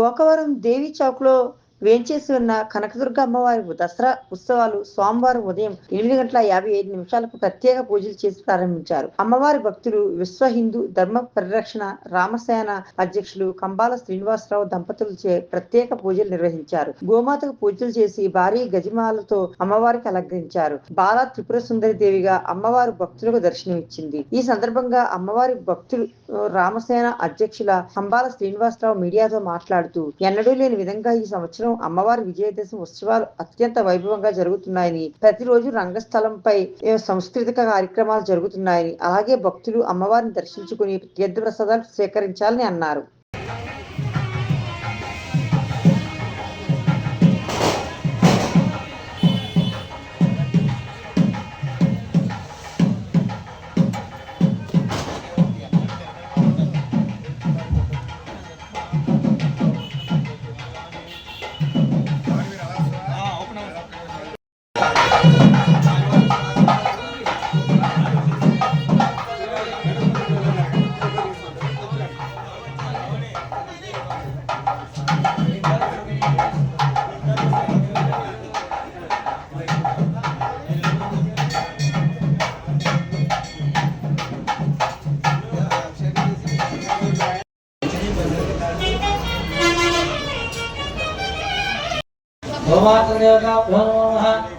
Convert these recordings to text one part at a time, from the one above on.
గోకవరం దేవి చౌక్లో వేంచేసి ఉన్న కనకదుర్గ అమ్మవారి దసరా ఉత్సవాలు సోమవారం ఉదయం ఎనిమిది గంటల యాభై ఐదు నిమిషాలకు ప్రత్యేక పూజలు చేసి ప్రారంభించారు. అమ్మవారి భక్తులు విశ్వ హిందూ ధర్మ పరిరక్షణ రామసేన అధ్యక్షులు కంబాల శ్రీనివాసరావు దంపతులచే ప్రత్యేక పూజలు నిర్వహించారు. గోమాతకు పూజలు చేసి భారీ గజమాలతో అమ్మవారికి అలంకరించారు. బాల త్రిపుర సుందరి దేవిగా అమ్మవారి భక్తులకు దర్శనమిచ్చింది. ఈ సందర్భంగా అమ్మవారి భక్తులు రామసేన అధ్యక్షుల కంబాల శ్రీనివాసరావు మీడియాతో మాట్లాడుతూ ఎన్నడూ లేని విధంగా ఈ సంవత్సరం అమ్మవారి విజయదశమి ఉత్సవాలు అత్యంత వైభవంగా జరుగుతున్నాయని ప్రతిరోజు రంగస్థలంపై సంస్కృతిక సాంస్కృతిక కార్యక్రమాలు జరుగుతున్నాయని అలాగే భక్తులు అమ్మవారిని దర్శించుకుని తీర్థ ప్రసాదాలు స్వీకరించాలని అన్నారు. भवातदेवताभ्यो नमः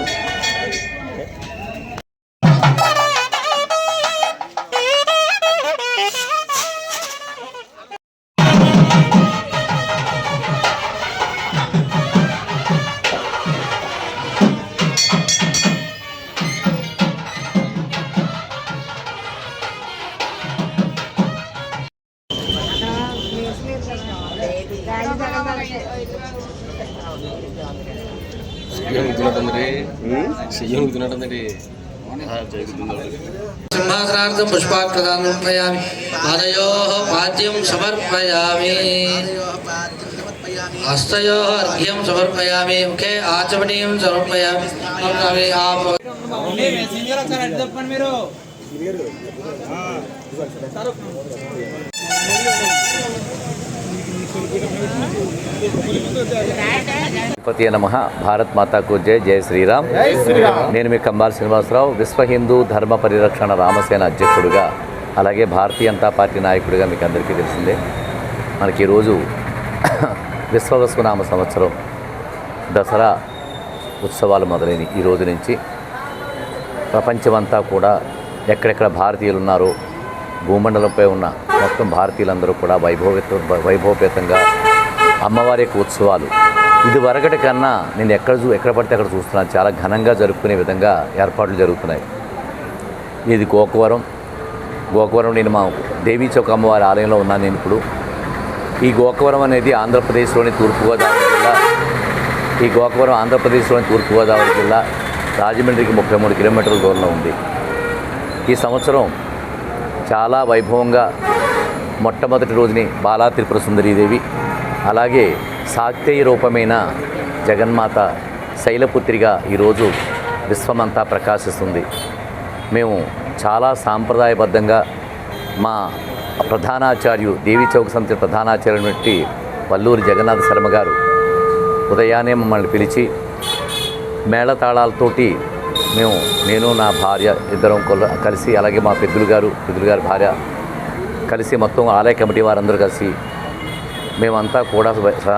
చెయ్యను తినటండి జరుగుతుంది సింహాసనార్థం పుష్పాక్షదానం సమర్పయామి పాదయోः పాద్యం సమర్పయామి హస్తయోः అర్ఘ్యం సమర్పయామి ముఖే ఆచమనీయం సమర్పయామి సమర్పయామి గణపతి నమ. భారత్ మాతాకు జై జై శ్రీరామ్. నేను మీ కంబాల్ శ్రీనివాసరావు విశ్వ హిందూ ధర్మ పరిరక్షణ రామసేన అధ్యక్షుడిగా అలాగే భారతీయ జనతా పార్టీ నాయకుడిగా మీకు అందరికీ తెలిసిందే. మనకి ఈరోజు విశ్వవసునామ సంవత్సరం దసరా ఉత్సవాలు మొదలైన ఈ రోజు నుంచి ప్రపంచమంతా కూడా ఎక్కడెక్కడ భారతీయులు ఉన్నారో భూమండలంపై ఉన్న మొత్తం భారతీయులందరూ కూడా వైభవపేత వైభవపేతంగా అమ్మవారి యొక్క ఉత్సవాలు. ఇది వరకటి కన్నా నేను ఎక్కడ చూ ఎక్కడ పడితే అక్కడ చూస్తున్నాను. చాలా ఘనంగా జరుపుకునే విధంగా ఏర్పాట్లు జరుగుతున్నాయి. ఇది గోకవరం. గోకవరం నేను మా దేవీ చౌక అమ్మవారి ఆలయంలో ఉన్నాను నేను ఇప్పుడు. ఈ గోకవరం అనేది ఆంధ్రప్రదేశ్లోని తూర్పుగోదావరి జిల్లా. ఈ గోకవరం ఆంధ్రప్రదేశ్లోని తూర్పుగోదావరి జిల్లా. రాజమండ్రికి ముప్పై మూడు కిలోమీటర్ల దూరంలో ఉంది. ఈ సంవత్సరం చాలా వైభవంగా మొట్టమొదటి రోజుని బాలా త్రిపుర సుందరీదేవి అలాగే సాక్తేయ రూపమైన జగన్మాత శైలపుత్రిగా ఈరోజు విశ్వమంతా ప్రకాశిస్తుంది. మేము చాలా సాంప్రదాయబద్ధంగా మా ప్రధానాచార్యు దేవి చౌక సమితి ప్రధానాచార్యుని వల్లూరి జగన్నాథ శర్మ గారు ఉదయాన్నే మమ్మల్ని పిలిచి మేళతాళాలతోటి మేము నేను నా భార్య ఇద్దరం కలిసి అలాగే మా పెద్దలు గారు పెద్దలు గారి భార్య కలిసి మొత్తం ఆలయ కమిటీ వారందరూ కలిసి మేమంతా కూడా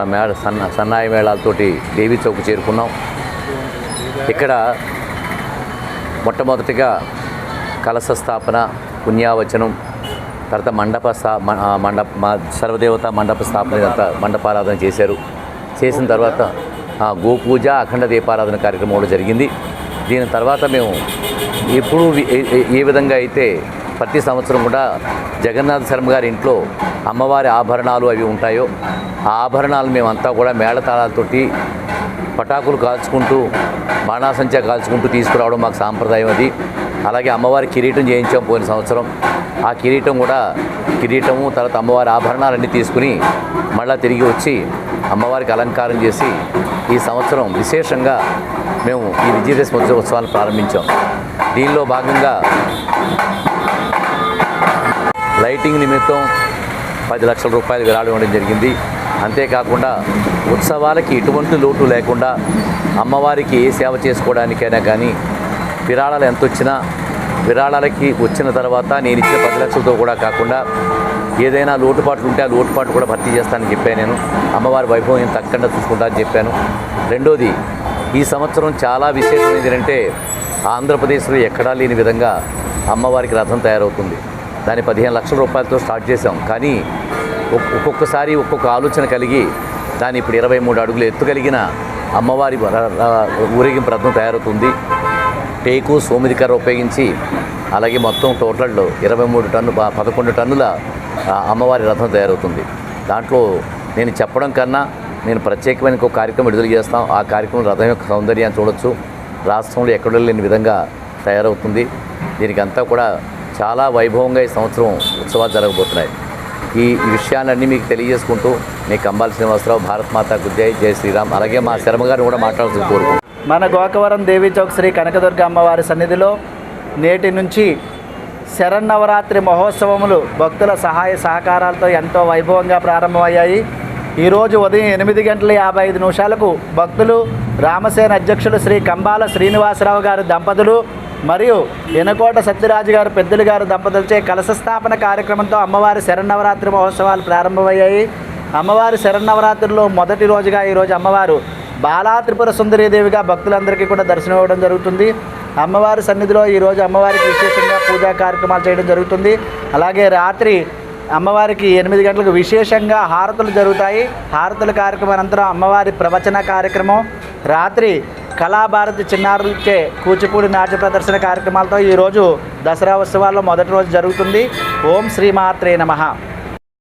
మేడ సన్న సన్నాయి మేళాలతోటి దేవి చౌక్ చేరుకున్నాం. ఇక్కడ మొట్టమొదటిగా కలశ స్థాపన పుణ్యావచనం తర్వాత మండప స్థా మ- మండప మా సర్వదేవత మండప స్థాపన ఇదంతా మండపారాధన చేశారు. చేసిన తర్వాత ఆ, గోపూజ అఖండ దీపారాధన కార్యక్రమం కూడా జరిగింది. దీని తర్వాత మేము ఎప్పుడు ఏ- విధంగా అయితే ప్రతి సంవత్సరం కూడా జగన్నాథ శర్మ గారి ఇంట్లో అమ్మవారి ఆభరణాలు అవి ఉంటాయో ఆ ఆభరణాలు మేమంతా కూడా మేళతాళాలతోటి పటాకులు కాల్చుకుంటూ బాణాసంచా కాల్చుకుంటూ తీసుకురావడం మాకు సాంప్రదాయం అది. అలాగే అమ్మవారి కిరీటం చేయించాం పోయిన సంవత్సరం. ఆ కిరీటం కూడా కిరీటము తర్వాత అమ్మవారి ఆభరణాలన్నీ తీసుకుని మళ్ళా తిరిగి వచ్చి అమ్మవారికి అలంకారం చేసి ఈ సంవత్సరం విశేషంగా మేము ఈ విజయదశమి ఉత్సవాలు ప్రారంభించాం. దీనిలో భాగంగా లైటింగ్ నిమిత్తం పది లక్షల రూపాయలు విరాళం ఇవ్వడం జరిగింది. అంతేకాకుండా ఉత్సవాలకి ఎటువంటి లోటు లేకుండా అమ్మవారికి ఏ సేవ చేసుకోవడానికైనా కానీ విరాళాలు ఎంత వచ్చినా విరాళాలకి వచ్చిన తర్వాత నేను ఇచ్చిన పది లక్షలతో కూడా కాకుండా ఏదైనా లోటుపాట్లు ఉంటే ఆ లోటుపాటు కూడా భర్తీ చేస్తానని చెప్పాను నేను. అమ్మవారి వైభవం ఏం తగ్గకుండా చూసుకుంటా అని చెప్పాను. రెండోది ఈ సంవత్సరం చాలా విశేషం ఏంటంటే ఆంధ్రప్రదేశ్లో ఎక్కడా లేని విధంగా అమ్మవారికి రథం తయారవుతుంది. దాన్ని పదిహేను లక్షల రూపాయలతో స్టార్ట్ చేసాం కానీ ఒక్కొక్కసారి ఒక్కొక్క ఆలోచన కలిగి దాన్ని ఇప్పుడు ఇరవై మూడు అడుగులు ఎత్తు కలిగిన అమ్మవారి ఊరేగింపు రథం తయారవుతుంది. టేకు సోమిదికర్ర ఉపయోగించి అలాగే మొత్తం టోటల్లో ఇరవై మూడు టన్ను పదకొండు టన్నుల అమ్మవారి రథం తయారవుతుంది. దాంట్లో నేను చెప్పడం కన్నా నేను ప్రత్యేకమైన ఒక కార్యక్రమం విడుదల చేస్తాం. ఆ కార్యక్రమం రథం యొక్క సౌందర్యాన్ని చూడొచ్చు. రాష్ట్రంలో ఎక్కడ లేని విధంగా తయారవుతుంది. దీనికి అంతా కూడా చాలా వైభవంగా ఈ సంవత్సరం ఉత్సవాలు జరగబోతున్నాయి. ఈ విషయాలన్నీ మీకు తెలియజేసుకుంటూ మీ కంబాల శ్రీనివాసరావు భారత్ మాతాకు జై జై శ్రీరామ్. అలాగే మా శర్మ గారు కూడా మాట్లాడుతూ కోరుకుంటున్నాను మన గోకవరం దేవి చౌక్ శ్రీ కనకదుర్గ అమ్మవారి సన్నిధిలో నేటి నుంచి శరన్నవరాత్రి మహోత్సవములు భక్తుల సహాయ సహకారాలతో ఎంతో వైభవంగా ప్రారంభమయ్యాయి. ఈరోజు ఉదయం ఎనిమిది గంటల యాభై ఐదు నిమిషాలకు భక్తులు రామసేన అధ్యక్షులు శ్రీ కంబాల శ్రీనివాసరావు గారి దంపతులు మరియు ఎనకోట సత్యరాజు గారు పెద్దలు గారు దంపతులచే కలశ స్థాపన కార్యక్రమంతో అమ్మవారి శరన్నవరాత్రి మహోత్సవాలు ప్రారంభమయ్యాయి. అమ్మవారి శరన్నవరాత్రిలో మొదటి రోజుగా ఈరోజు అమ్మవారు బాలా త్రిపుర సుందరీదేవిగా భక్తులందరికీ కూడా దర్శనం ఇవ్వడం జరుగుతుంది. అమ్మవారి సన్నిధిలో ఈరోజు అమ్మవారికి విశేషంగా పూజా కార్యక్రమాలు చేయడం జరుగుతుంది. అలాగే రాత్రి అమ్మవారికి ఎనిమిది గంటలకు విశేషంగా హారతులు జరుగుతాయి. హారతుల కార్యక్రమం అనంతరం అమ్మవారి ప్రవచన కార్యక్రమం. రాత్రి కళాభారతి చిన్నారులకే కూచిపూడి నాట్య ప్రదర్శన కార్యక్రమాలతో ఈరోజు దసరా ఉత్సవాల్లో మొదటి రోజు జరుగుతుంది. ఓం శ్రీమాత్రే నమః.